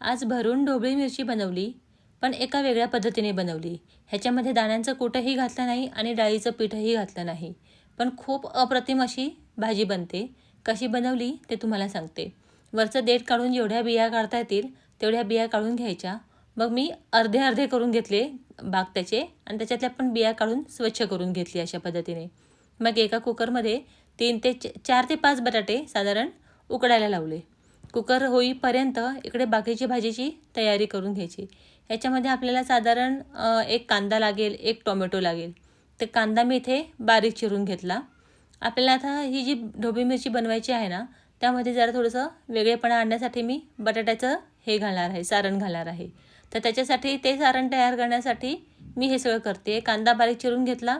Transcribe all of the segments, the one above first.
आज भरून ढोबळी मिरची बनवली पण एका वेगळ्या पद्धतीने बनवली. ह्याच्यामध्ये दाण्यांचं कुठंही घातलं नाही आणि डाळीचं पीठही घातलं नाही. पण खूप अप्रतिम अशी भाजी बनते. कशी बनवली ते तुम्हाला सांगते. वरचं देठ काढून जेवढ्या बिया काढता येतील तेवढ्या बिया काढून घ्यायच्या. मग मी अर्धे अर्धे करून घेतले बाग त्याचे आणि त्याच्यातल्या पण बिया काढून स्वच्छ करून घेतली अशा पद्धतीने. मग एका कुकरमध्ये तीन ते च- चार ते पाच बटाटे साधारण उकडायला लावले. कुकर होईपर्यंत इकडे बाकीची भाजीची तयारी करून घ्यायची. ह्याच्यामध्ये आपल्याला साधारण एक कांदा लागेल एक टोमॅटो लागेल. तर कांदा मी इथे बारीक चिरून घेतला. आपल्याला आता ही जी ढोबी मिरची बनवायची आहे ना त्यामध्ये जरा थोडंसं वेगळेपणा आणण्यासाठी मी बटाट्याचं हे घालणार आहे सारण घालणार आहे. तर त्याच्यासाठी ते सारण तयार करण्यासाठी मी हे सगळं करते. कांदा बारीक चिरून घेतला.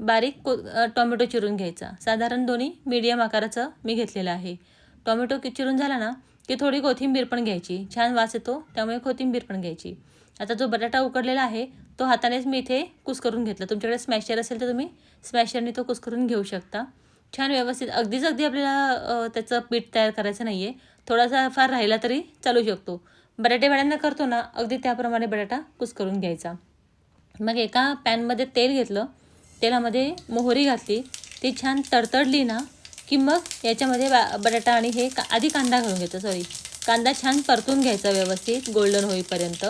बारीक को टोमॅटो चिरून घ्यायचा. साधारण दोन्ही मीडियम आकाराचं मी घेतलेलं आहे. टोमॅटो कि चिरून झाला ना की थोडी कोथिंबीर पण घ्यायची. छान वास येतो त्यामुळे कोथिंबीर पण घ्यायची. आता जो बटाटा उकडलेला आहे तो हातानेच मी इथे कुसकरून घेतला. तुमच्याकडे स्मॅशर असेल तर तुम्ही स्मॅशरने तो कुसकरून घेऊ शकता. छान व्यवस्थित अगदीच अगदी आपल्याला त्याचं पीठ तयार करायचं नाही आहे थोडासा फार राहिला तरी चालू शकतो. बटाटे वड्यांना करतो ना अगदी त्याप्रमाणे बटाटा कुसकरून घ्यायचा. मग एका पॅनमध्ये तेल घेतलं. तेलामध्ये मोहरी घातली. ती छान तडतडली ना की मग याच्यामध्ये बा बटाटा आणि हे का आधी कांदा घालून घ्यायचा सॉरी कांदा छान परतून घ्यायचा व्यवस्थित गोल्डन होईपर्यंत.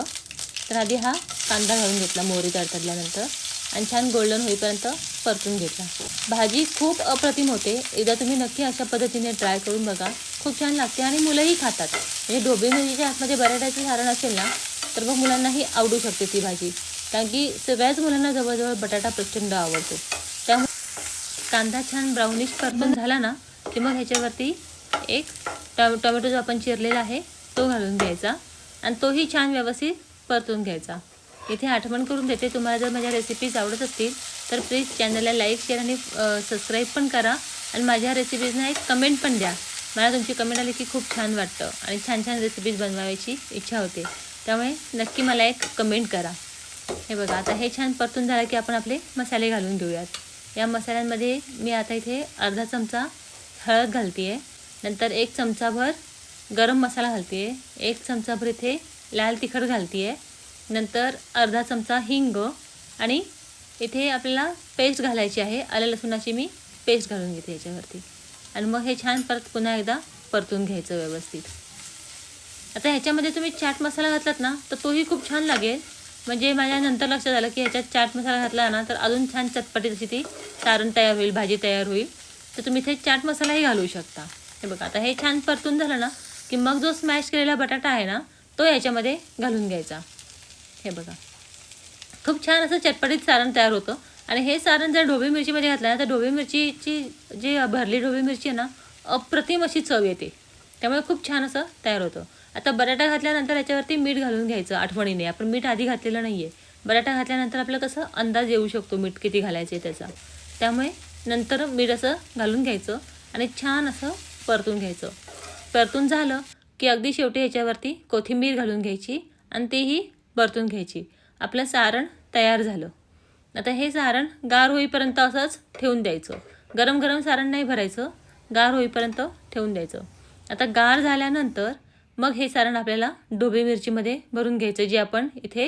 तर आधी हा कांदा घालून घेतला मोहरी तडतडल्यानंतर आणि छान गोल्डन होईपर्यंत परतून घेतला. भाजी खूप अप्रतिम होते. एकदा तुम्ही नक्की अशा पद्धतीने ट्राय करून बघा. खूप छान लागते आणि मुलंही खातात. म्हणजे ढोबळी मिरचीच्या आतमध्ये बटाट्याचं सारण असेल ना तर मग मुलांनाही आवडू शकते ती भाजी. कारण की सगळ्याच मुलांना जवळजवळ बटाटा प्रचंड आवडतो. कांदा छान ब्राउनिश परतून झाला ना की मग ह्याच्यावरती एक टॉ टोमॅटो जो आपण चिरलेला आहे तो घालून घ्यायचा. आणि तोही छान व्यवस्थित परतून घ्यायचा. इथे आठवण करून देते तुम्हाला जर माझ्या रेसिपीज आवडत असतील तर प्लीज चॅनलला लाईक शेअर आणि सबस्क्राईब पण करा. आणि माझ्या रेसिपीजना एक कमेंट पण द्या. मला तुमची कमेंट आली की खूप छान वाटतं आणि छान छान रेसिपीज बनवायची इच्छा होते. त्यामुळे नक्की मला एक कमेंट करा. हे बघा आता हे छान परतून झालं की आपण आपले मसाले घालून घेऊयात. या मसाल्यांमध्ये मी आता इथे अर्धा चमचा हळद घालते आहे नंतर एक चमचाभर गरम मसाला घालते आहे एक चमचाभर इथे लाल तिखट घालते आहे नंतर अर्धा चमचा हिंग आणि इथे आपल्याला पेस्ट घालायची आहे. आलं लसूणाची मी पेस्ट घालून घेते याच्यावरती. आणि मग हे छान परत पुन्हा एकदा परतून घ्यायचं व्यवस्थित. आता ह्याच्यामध्ये तुम्ही चाट मसाला घातलात ना तर तोही खूप छान लागेल. म्हणजे माझ्या नंतर लक्षात आलं की ह्याच्यात चाट मसाला घातला ना तर अजून छान चटपटीत अशी ती सारण तयार होईल भाजी तयार होईल. तर तुम्ही इथे चाट मसालाही घालू शकता. हे बघा आता हे छान परतून झालं ना की मग जो स्मॅश केलेला बटाटा आहे ना तो याच्यामध्ये घालून घ्यायचा. हे बघा. खूप छान असं चटपटीत सारण तयार होतं. आणि हे सारण जर ढोबळी मिरचीमध्ये घातलं ना तर ढोबळी मिरचीची जी भरली ढोबळी मिरची आहे ना अप्रतिम अशी चव येते. त्यामुळे खूप छान असं तयार होतं. आता बटाटा घातल्यानंतर याच्यावरती मीठ घालून घ्यायचं आठवणीने. आपण मीठ आधी घातलेलं नाही आहे बटाटा घातल्यानंतर आपलं कसं अंदाज येऊ शकतो मीठ किती घालायचं आहे त्याचा. त्यामुळे नंतर मीठ असं घालून घ्यायचं आणि छान असं परतून घ्यायचं. परतून झालं की अगदी शेवटी ह्याच्यावरती कोथिंबीर घालून घ्यायची आणि तेही परतून घ्यायची. आपलं सारण तयार झालं. आता हे सारण गार होईपर्यंत असंच ठेवून द्यायचं. गरम गरम सारण नाही भरायचं. गार होईपर्यंत ठेवून द्यायचं. आता गार झाल्यानंतर मग हे सारण आपल्याला डोबे मिरचीमध्ये भरून घ्यायचं जी आपण इथे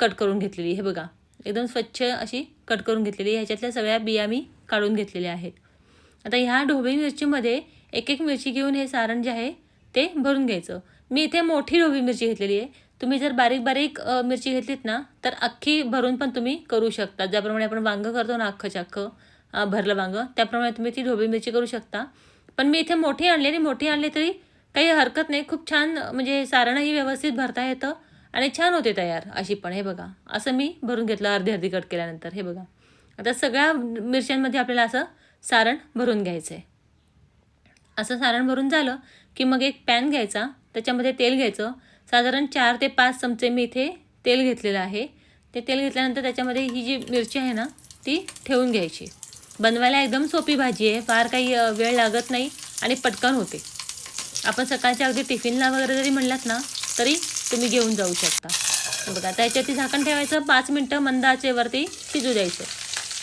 कट करून घेतलेली हे बघा एकदम स्वच्छ अशी कट करून घेतलेली ह्याच्यातल्या सगळ्या बिया मी काढून घेतलेल्या आहेत. आता ह्या ढोबी मिरचीमध्ये एक एक मिरची घेऊन हे सारण जे आहे ते भरून घ्यायचं. मी इथे मोठी ढोबी मिरची घेतलेली आहे. तुम्ही जर बारीक बारीक मिरची घेतलीत ना तर अख्खी भरून पण तुम्ही करू शकता. ज्याप्रमाणे आपण वांगं करतो ना अख्खं अख्खं भरलं वांगं त्याप्रमाणे तुम्ही ती ढोबी मिरची करू शकता. पण मी इथे मोठी आणली आणि मोठी आणली तरी काही हरकत नाही. खूप छान म्हणजे सारणही व्यवस्थित भरता येतं आणि छान होते तयार अशी पण हे बघा. असं मी भरून घेतलं अर्धी अर्धी कट केल्यानंतर हे बघा. आता सगळ्या मिरच्यांमध्ये आपल्याला असं सारण भरून घ्यायचं आहे असं सारण भरून झालं की मग एक पॅन घ्यायचा त्याच्यामध्ये तेल घ्यायचं. साधारण चार ते पाच चमचे मी इथे तेल घेतलेलं आहे. ते तेल घेतल्यानंतर त्याच्यामध्ये ही जी मिरची आहे ना ती ठेवून घ्यायची. बनवायला एकदम सोपी भाजी आहे. फार काही वेळ लागत नाही आणि पटकन होते. आपण सकाळच्या अगदी टिफिनला वगैरे जरी म्हणलात ना तरी तुम्ही घेऊन जाऊ शकता. बघा आता याच्यावरती झाकण ठेवायचं पाच मिनटं मंद आचेवरती शिजू द्यायचं.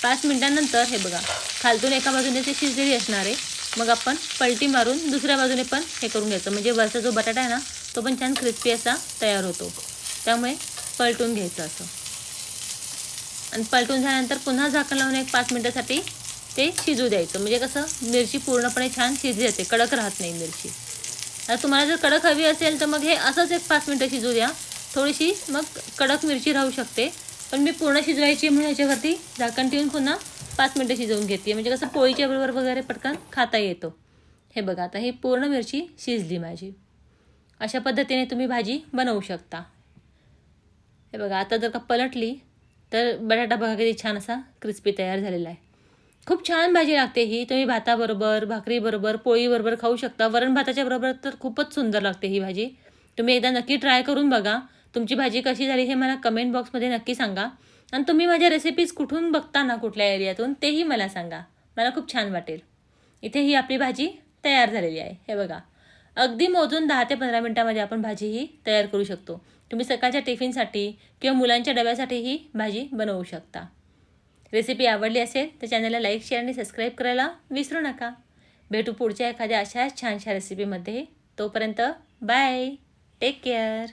पाच मिनटानंतर हे बघा खालतून एका बाजूने ते शिजलेली असणार आहे. मग आपण पलटी मारून दुसऱ्या बाजूने पण हे करून घ्यायचं. म्हणजे वरचा जो बटाटा आहे ना तो पण छान क्रिस्पी असा तयार होतो. त्यामुळे पलटून घ्यायचं असं. आणि पलटून झाल्यानंतर पुन्हा झाकण लावून एक पाच मिनटासाठी ते शिजू द्यायचं. म्हणजे कसं मिरची पूर्णपणे छान शिजली जाते. कडक राहत नाही मिरची. आता तुम्हाला जर कडक हवी असेल तर मग हे असंच एक पाच मिनटं शिजू द्या थोडीशी मग कडक मिरची राहू शकते. पण मी पूर्ण शिजवायची म्हणून ह्याच्यावरती झाकण ठेवून पुन्हा पाच मिनटं शिजवून घेते. म्हणजे कसं पोळीच्या बरोबर वगैरे पटकन खाता येतो. हे बघा आता ही पूर्ण मिरची शिजली माझी. अशा पद्धतीने तुम्ही भाजी बनवू शकता. हे बघा आता जर का पलटली तर बटाटा बघा किती छान असा क्रिस्पी तयार झालेला आहे. खूप छान भाजी लागते ही. तुम्ही भाताबरोबर भाकरीबरोबर पोळीबरोबर खाऊ शकता. वरण भाताच्या बरोबर तर खूपच सुंदर लागते ही भाजी. तुम्ही एकदा नक्की ट्राय करून बघा. तुमची भाजी कशी झाली हे मला कमेंट बॉक्समध्ये नक्की सांगा. आणि तुम्ही माझ्या रेसिपीज कुठून बघता ना कुठल्या एरियातून तेही मला सांगा. मला खूप छान वाटेल. इथे ही आपली भाजी तयार झालेली आहे. हे बघा. अगदी मोजून दहा ते पंधरा मिनटामध्ये आपण भाजी ही तयार करू शकतो. तुम्ही सकाळच्या टिफिनसाठी किंवा मुलांच्या डब्यासाठी ही भाजी बनवू शकता. रेसिपी आवडली असेल तर चॅनलला लाईक शेअर आणि सबस्क्राईब करायला विसरू नका. भेटू पुढच्या एखाद्या अशाच छानशा रेसिपीमध्ये. तोपर्यंत बाय. Take care.